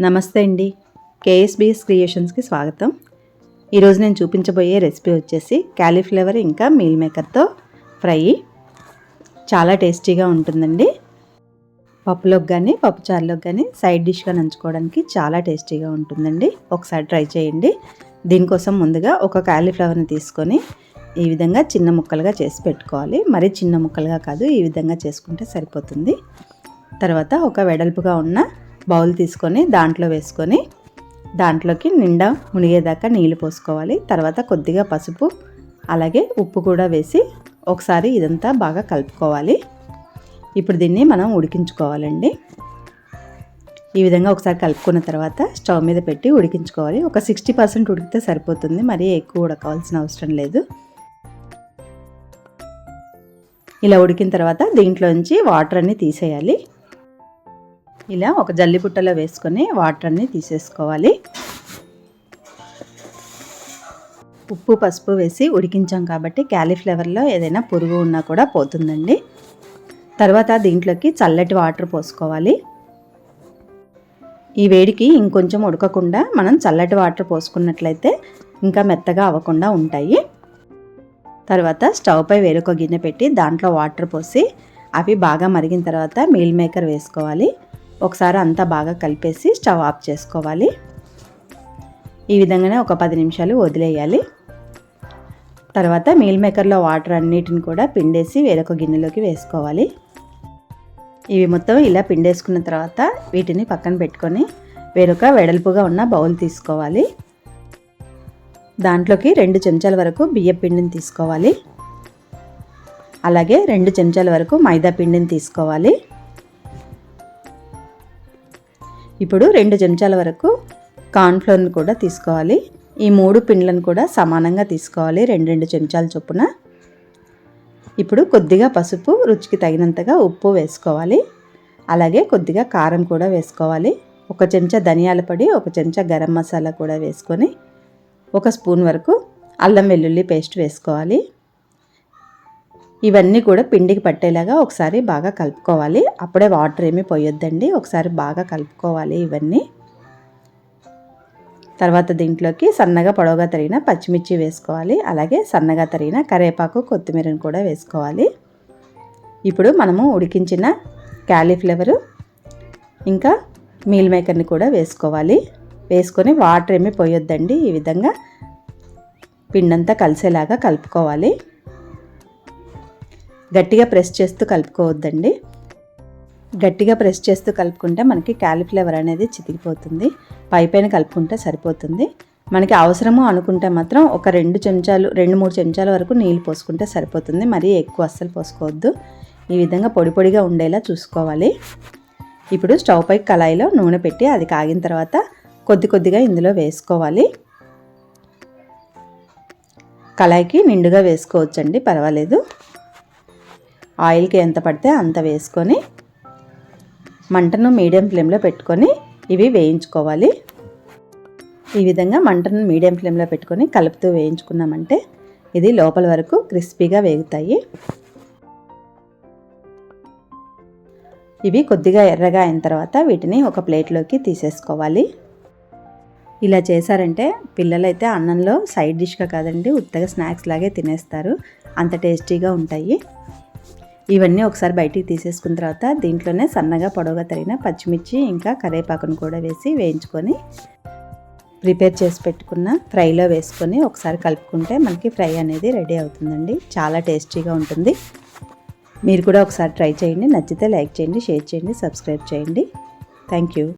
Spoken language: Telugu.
నమస్తే అండి. కేఎస్బిఎస్ క్రియేషన్స్కి స్వాగతం. ఈరోజు నేను చూపించబోయే రెసిపీ వచ్చేసి క్యాలీఫ్లవర్ ఇంకా మీల్ మేకర్తో ఫ్రై. చాలా టేస్టీగా ఉంటుందండి. పప్పులోకి కానీ పప్పుచారులోకి కానీ సైడ్ డిష్గా నంచుకోవడానికి చాలా టేస్టీగా ఉంటుందండి. ఒకసారి ట్రై చేయండి. దీనికోసం ముందుగా ఒక క్యాలీఫ్లవర్ని తీసుకొని ఈ విధంగా చిన్న ముక్కలుగా చేసి పెట్టుకోవాలి. మరీ చిన్న ముక్కలుగా కాదు ఈ విధంగా చేసుకుంటే సరిపోతుంది. తర్వాత ఒక వెడల్పుగా ఉన్న బౌల్ తీసుకొని దాంట్లో వేసుకొని దాంట్లోకి నిండా మునిగేదాకా నీళ్ళు పోసుకోవాలి. తర్వాత కొద్దిగా పసుపు అలాగే ఉప్పు కూడా వేసి ఒకసారి ఇదంతా బాగా కలుపుకోవాలి. ఇప్పుడు దీన్ని మనం ఉడికించుకోవాలండి. ఈ విధంగా ఒకసారి కలుపుకున్న తర్వాత స్టవ్ మీద పెట్టి ఉడికించుకోవాలి. ఒక సిక్స్టీ పర్సెంట్ ఉడికితే సరిపోతుంది. మరీ ఎక్కువ ఉడకాల్సిన అవసరం లేదు. ఇలా ఉడికిన తర్వాత దీంట్లోంచి వాటర్ అన్నీ తీసేయాలి. ఇలా ఒక జల్లిబుట్టలో వేసుకొని వాటర్ అన్ని తీసేసుకోవాలి. ఉప్పు పసుపు వేసి ఉడికించాం కాబట్టి క్యాలీఫ్లవర్లో ఏదైనా పురుగు ఉన్నా కూడా పోతుందండి. తర్వాత దీంట్లోకి చల్లటి వాటర్ పోసుకోవాలి. ఈ వేడికి ఇంకొంచెం ఉడకకుండా మనం చల్లటి వాటర్ పోసుకున్నట్లయితే ఇంకా మెత్తగా అవ్వకుండా ఉంటాయి. తర్వాత స్టవ్ పై వేరొక గిన్నె పెట్టి దాంట్లో వాటర్ పోసి అవి బాగా మరిగిన తర్వాత మీల్ మేకర్ వేసుకోవాలి. ఒకసారి అంతా బాగా కలిపేసి స్టవ్ ఆఫ్ చేసుకోవాలి. ఈ విధంగానే ఒక పది నిమిషాలు వదిలేయాలి. తర్వాత మీల్ మేకర్లో వాటర్ అన్నిటిని కూడా పిండేసి వేరొక గిన్నెలోకి వేసుకోవాలి. ఇవి మొత్తం ఇలా పిండేసుకున్న తర్వాత వీటిని పక్కన పెట్టుకొని వేరొక వెడల్పుగా ఉన్న బౌల్ తీసుకోవాలి. దాంట్లోకి రెండు చెంచాల వరకు బియ్య పిండిని తీసుకోవాలి. అలాగే రెండు చెంచాల వరకు మైదా పిండిని తీసుకోవాలి. ఇప్పుడు రెండు చెంచాల వరకు కార్న్ఫ్లోర్ని కూడా తీసుకోవాలి. ఈ మూడు పిండ్లను కూడా సమానంగా తీసుకోవాలి రెండు రెండు చెంచాల చొప్పున. ఇప్పుడు కొద్దిగా పసుపు రుచికి తగినంతగా ఉప్పు వేసుకోవాలి. అలాగే కొద్దిగా కారం కూడా వేసుకోవాలి. ఒక చెంచా ధనియాల పొడి ఒక చెంచా గరం మసాలా కూడా వేసుకొని ఒక స్పూన్ వరకు అల్లం వెల్లుల్లి పేస్ట్ వేసుకోవాలి. ఇవన్నీ కూడా పిండికి పట్టేలాగా ఒకసారి బాగా కలుపుకోవాలి. అప్పుడే వాటర్ ఏమీ పోయొద్దండి. ఒకసారి బాగా కలుపుకోవాలి ఇవన్నీ. తర్వాత దీంట్లోకి సన్నగా పొడవుగా తరిగిన పచ్చిమిర్చి వేసుకోవాలి. అలాగే సన్నగా తరిగిన కరేపాకు కొత్తిమీరని కూడా వేసుకోవాలి. ఇప్పుడు మనము ఉడికించిన క్యాలీఫ్లవరు ఇంకా మీల్ మేకర్ని కూడా వేసుకోవాలి. వేసుకొని వాటర్ ఏమీ పోయొద్దండి. ఈ విధంగా పిండంతా కలిసేలాగా కలుపుకోవాలి. గట్టిగా ప్రెస్ చేస్తూ కలుపుకోవద్దండి. గట్టిగా ప్రెస్ చేస్తూ కలుపుకుంటే మనకి క్యాలిఫ్లవర్ అనేది చితికిపోతుంది. పైపైన కలుపుకుంటే సరిపోతుంది. మనకి అవసరము అనుకుంటే మాత్రం ఒక రెండు చెంచాలు రెండు మూడు చెంచాల వరకు నీళ్ళు పోసుకుంటే సరిపోతుంది. మరీ ఎక్కువ అస్సలు పోసుకోవద్దు. ఈ విధంగా పొడి పొడిగా ఉండేలా చూసుకోవాలి. ఇప్పుడు స్టవ్ పై కళాయిలో నూనె పెట్టి అది కాగిన తర్వాత కొద్ది కొద్దిగా ఇందులో వేసుకోవాలి. కళాయికి నిండుగా వేసుకోవచ్చండి పర్వాలేదు. ఆయిల్కి ఎంత పడితే అంత వేసుకొని మంటను మీడియం ఫ్లేమ్లో పెట్టుకొని ఇవి వేయించుకోవాలి. ఈ విధంగా మంటను మీడియం ఫ్లేమ్లో పెట్టుకొని కలుపుతూ వేయించుకున్నామంటే ఇది లోపల వరకు క్రిస్పీగా వేగుతాయి. ఇవి కొద్దిగా ఎర్రగా అయిన తర్వాత వీటిని ఒక ప్లేట్లోకి తీసేసుకోవాలి. ఇలా చేశారంటే పిల్లలైతే అన్నంలో సైడ్ డిష్గా కాదండి ఉత్తగా స్నాక్స్ లాగే తినేస్తారు. అంత టేస్టీగా ఉంటాయి. ఇవన్నీ ఒకసారి బయటికి తీసేసుకున్న తర్వాత దీంట్లోనే సన్నగా పొడవుగా తరిగిన పచ్చిమిర్చి ఇంకా కరివేపాకును కూడా వేసి వేయించుకొని ప్రిపేర్ చేసి పెట్టుకున్న ఫ్రైలో వేసుకొని ఒకసారి కలుపుకుంటే మనకి ఫ్రై అనేది రెడీ అవుతుందండి. చాలా టేస్టీగా ఉంటుంది. మీరు కూడా ఒకసారి ట్రై చేయండి. నచ్చితే లైక్ చేయండి షేర్ చేయండి సబ్స్క్రైబ్ చేయండి. Thank you.